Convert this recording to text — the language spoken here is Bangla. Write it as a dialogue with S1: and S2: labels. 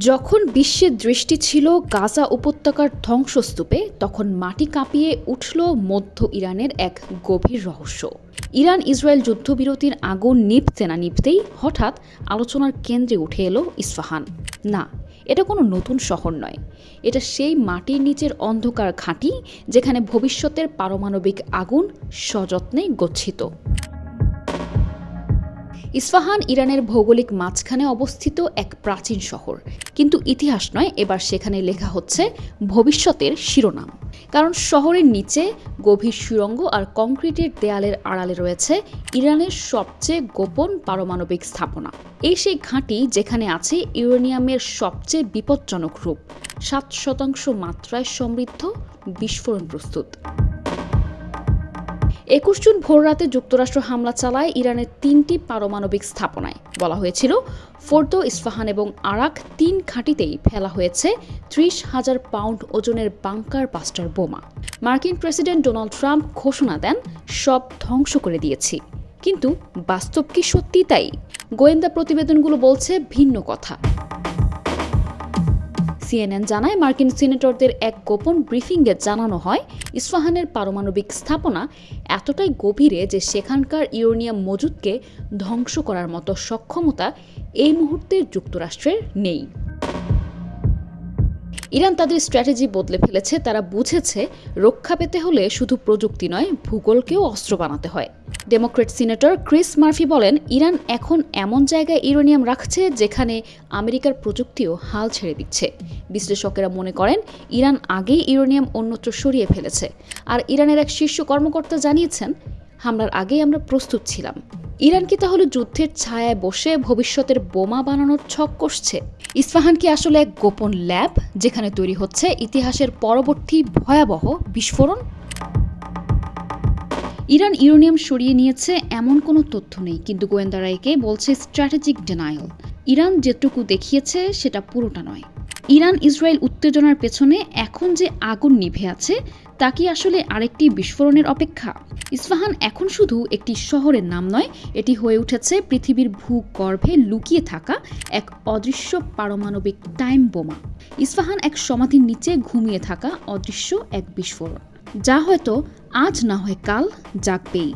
S1: যখন বিশ্বের দৃষ্টি ছিল গাজা উপত্যকার ধ্বংসস্তূপে, তখন মাটি কাঁপিয়ে উঠল মধ্য ইরানের এক গভীর রহস্য। ইরান ইসরায়েল যুদ্ধবিরতির আগুন নিভতে না নিভতেই হঠাৎ আলোচনার কেন্দ্রে উঠে এলো ইস্পাহান না, এটা কোনো নতুন শহর নয়। এটা সেই মাটির নিচের অন্ধকার ঘাঁটি যেখানে ভবিষ্যতের পারমাণবিক আগুন সযত্নে গচ্ছিত। ইস্পাহান ইরানের ভৌগোলিক মাঝখানে অবস্থিত এক প্রাচীন শহর। কিন্তু ইতিহাস নয়, এবার সেখানে লেখা হচ্ছে ভবিষ্যতের শিরোনাম। কারণ শহরের নিচে গভীর সুরঙ্গ আর কংক্রিটের দেয়ালের আড়ালে রয়েছে ইরানের সবচেয়ে গোপন পারমাণবিক স্থাপনা। এই সেই ঘাঁটি যেখানে আছে ইউরেনিয়ামের সবচেয়ে বিপজ্জনক রূপ। সাত শতাংশ মাত্রায় সমৃদ্ধ, বিস্ফোরণ প্রস্তুত। একুশ জুন ভোররাতে যুক্তরাষ্ট্র হামলা চালায় ইরানের তিনটি পারমাণবিক স্থাপনায়। বলা হয়েছিল, ফোর্দো ইস্পাহান এবং আরাক তিন ঘাঁটিতেই ফেলা হয়েছে ত্রিশ হাজার পাউন্ড ওজনের বাংকার বাস্টার বোমা। মার্কিন প্রেসিডেন্ট ডোনাল্ড ট্রাম্প ঘোষণা দেন, সব ধ্বংস করে দিয়েছি। কিন্তু বাস্তব কি সত্যি তাই? গোয়েন্দা প্রতিবেদনগুলো বলছে ভিন্ন কথা। সিএনএন জানায়, মার্কিন সিনেটরদের এক গোপন ব্রিফিংয়ে জানানো হয় ইস্পাহানের পারমাণবিক স্থাপনা এতটাই গভীরে যে সেখানকার ইউরেনিয়াম মজুদকে ধ্বংস করার মতো সক্ষমতা এই মুহূর্তে যুক্তরাষ্ট্রের নেই। ইরান তাদের স্ট্র্যাটেজি বদলে ফেলেছে। তারা বুঝেছে, রক্ষা পেতে হলে শুধু প্রযুক্তি নয়, ভূগোলকেও অস্ত্র বানাতে হয়। ডেমোক্রেট সিনেটর ক্রিস মার্ফি বলেন, ইরান এখন এমন জায়গায় ইউরেনিয়াম রাখছে যেখানে আমেরিকার প্রযুক্তিও হাল ছেড়ে দিচ্ছে। বিশ্লেষকেরা মনে করেন, ইরান আগেই ইউরেনিয়াম অন্যত্র সরিয়ে ফেলেছে। আর ইরানের এক শীর্ষ কর্মকর্তা জানিয়েছেন, হামলার আগেই আমরা প্রস্তুত ছিলাম। ইরান কি তাহলে যুদ্ধের ছায়ায় বসে ভবিষ্যতের বোমা বানানোর ছক কষছে? ইস্পাহান কি আসলে এক গোপন ল্যাব যেখানে তৈরি হচ্ছে ইতিহাসের পরবর্তী ভয়াবহ বিস্ফোরণ? ইরান ইউরেনিয়াম সরিয়ে নিয়েছে এমন কোনো তথ্য নেই, কিন্তু গোয়েন্দারা একে বলছে স্ট্র্যাটেজিক ডেনায়াল ইরান যেটুকু দেখিয়েছে সেটা পুরোটা নয়। ইরান ইসরায়েল উত্তেজনার পেছনে এখন যে আগুন নিভে আছে, তা কি আসলে আরেকটি বিস্ফোরণের অপেক্ষা? ইস্পাহান এখন শুধু একটি শহরের নাম নয়, এটি হয়ে উঠেছে পৃথিবীর ভূগর্ভে লুকিয়ে থাকা এক অদৃশ্য পারমাণবিক টাইম বোমা। ইস্পাহান এক সমাধির নিচে ঘুমিয়ে থাকা অদৃশ্য এক বিস্ফোরণ। যা হয়তো আজ না হয় কাল জাগবেই